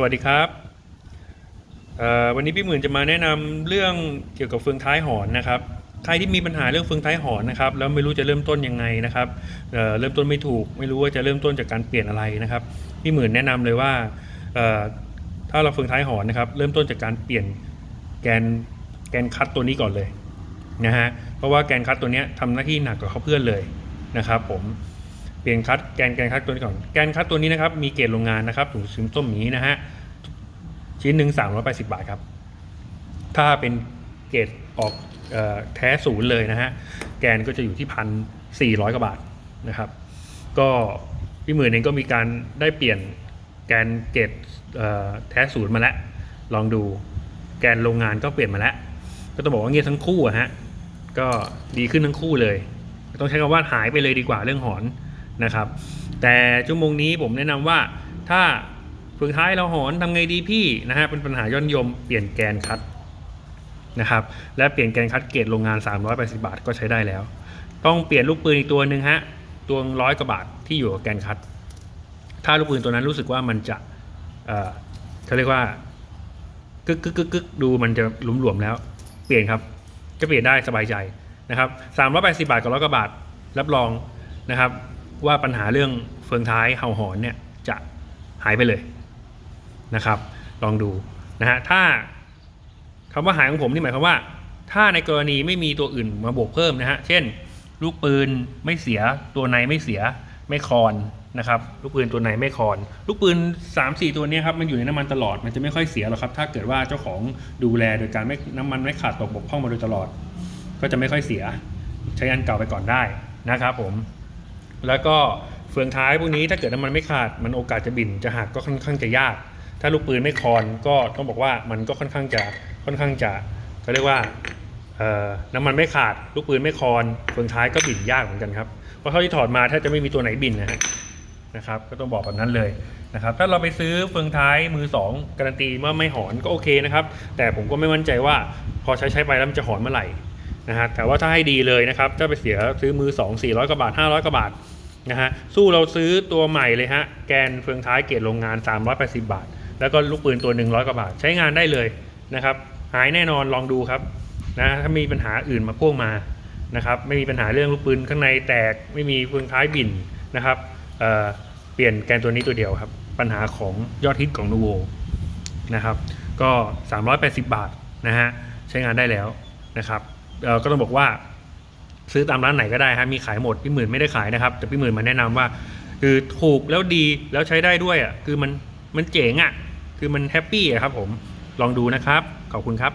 สวัสดีครับวันนี้พี่หมื่นจะมาแนะนำเรื่องเกี่ยวกับเฟืองท้ายหอนนะครับ ใครที่มีปัญหาเรื่องเฟืองท้ายหอนนะครับแล้วไม่รู้จะเริ่มต้นยังไงนะครับเเริ่มต้นไม่ถูก ไม่รู้ว่าจะเริ่มต้นจากการเปลี่ยนอะไรนะครับ พี่หมื่นแนะนำเลยว่าถ้าเราเฟืองท้ายหอนนะครับ เริ่มต้นจากการเปลี่ยนแกนแกนคัดตัวนี้ก่อนเลยนะฮะเพราะว่าแกนคัดตัวนี้ยทำหน้าที่หนักกว่าเขาเพื่อนเลยนะครับ ผม เปลี่ยนคัดแกนแกนคัดตัวนี้ก่อนแกนคัดตัวนี้นะครับมีเกรดโรงงานนะครับถุงซิมส้มหมีนะฮะชิ้นหนึ่งสามร้อยแปดสิบาทครับ ถ้าเป็นเกรดออกออแท้ศูนย์เลยนะฮะแกนก็จะอยู่ที่พันสี่ร้อยกว่าบาทนะครับ ก็พี่หมื่นเองก็มีการได้เปลี่ยนแกนเกรดเอ่อแท้ศูนย์มาแล้วลองดูแกนโรงงานก็เปลี่ยนมาแล้ว ก็ต้องบอกว่าเงียบทั้งคู่อะฮะก็ดีขึ้นทั้งคู่เลย ต้องใช้คำว่าหายไปเลยดีกว่าเรื่องหอน นะครับ แต่ชั่วโมงนี้ผมแนะนำว่าถ้าเฟืองท้ายเราหอนทำไงดีพี่นะฮะเป็นปัญหายอนยมเปลี่ยนแกนคัดนะครับและเปลี่ยนแกนคัดเกรดโรงงาน 380 บาทก็ใช้ได้แล้ว ต้องเปลี่ยนลูกปืนอีกตัวหนึ่งฮะตัวร้อยกว่าบาทที่อยู่กับแกนคัด ถ้าลูกปืนตัวนั้นรู้สึกว่ามันจะเอ่อเขาเรียกว่ากึกกึกกึกกึกดูมันจะหลวมๆแล้ว เปลี่ยนครับจะเปลี่ยนได้สบายใจนะครับ380 บาทกับร้อยกว่าบาทรับรองนะครับ ว่าปัญหาเรื่องเฟืองท้ายเห่าหอนเนี่ยจะหายไปเลยนะครับ ลองดูนะฮะถ้าคำว่าหายของผมนี่หมายความว่า ถ้าในกรณีไม่มีตัวอื่นมาบวกเพิ่มนะฮะเช่น ลูกปืนไม่เสียตัวในไม่เสียไม่คอนนะครับลูกปืนตัวในไม่คอน ลูกปืน 3 4 ตัวนี้ครับมันอยู่ในน้ำมันตลอดมันจะไม่ค่อยเสียหรอกครับ ถ้าเกิดว่าเจ้าของดูแลโดยการไม่น้ำมันไม่ขาดตกบกพร่องมาโดยตลอด ก็จะไม่ค่อยเสีย ใช้อันเก่าไปก่อนได้นะครับผม แล้วก็เฟืองท้ายพวกนี้ถ้าเกิดน้ำมันไม่ขาดมันโอกาสจะบินจะหักก็ค่อนข้างจะยาก ถ้าลูกปืนไม่คอนก็ต้องบอกว่ามันก็ค่อนข้างจะค่อนข้างจะเขาเรียกว่าน้ำมันไม่ขาดลูกปืนไม่คอนเฟืองท้ายก็บินยากเหมือนกันครับเพราะเท่าที่ถอดมาถ้าจะไม่มีตัวไหนบินนะฮะนะครับก็ต้องบอกแบบนั้นเลยนะครับถ้าเราไปซื้อเฟืองท้ายมือสองการันตีว่าไม่หอนก็โอเคนะครับแต่ผมก็ไม่มั่นใจว่าพอใช้ใช้ไปแล้วมันจะหอนเมื่อไหร่ นะฮะแต่ว่าถ้าให้ดีเลยนะครับถ้าไปเสียซื้อมือ 2 400 กว่าบาท 500 กว่าบาทนะฮะสู้เราซื้อตัวใหม่เลยฮะแกนเฟืองท้ายเกรดโรงงาน 380 บาท แล้วก็ลูกปืนตัว 100 กว่าบาท ใช้งานได้เลยนะครับหายแน่นอนลองดูครับนะถ้ามีปัญหาอื่นมาพ่วงมานะครับไม่มีปัญหาเรื่องลูกปืนข้างในแตกไม่มีเฟืองท้ายบิ่นนะครับเเปลี่ยนแกนตัวนี้ตัวเดียวครับ ปัญหาของยอดฮิตของนูโวนะครับก็ 380 บาทนะฮะใช้งานได้แล้วนะครับ ก็ต้องบอกว่าซื้อตามร้านไหนก็ได้ฮะมีขายหมดพี่หมื่นไม่ได้ขายนะครับ แต่พี่หมื่นมาแนะนำว่า คือถูกแล้วดีแล้วใช้ได้ด้วยอะคือมันมันเจ๋งอะคือมันแฮปปี้อะครับผมลองดูนะครับ ขอบคุณครับ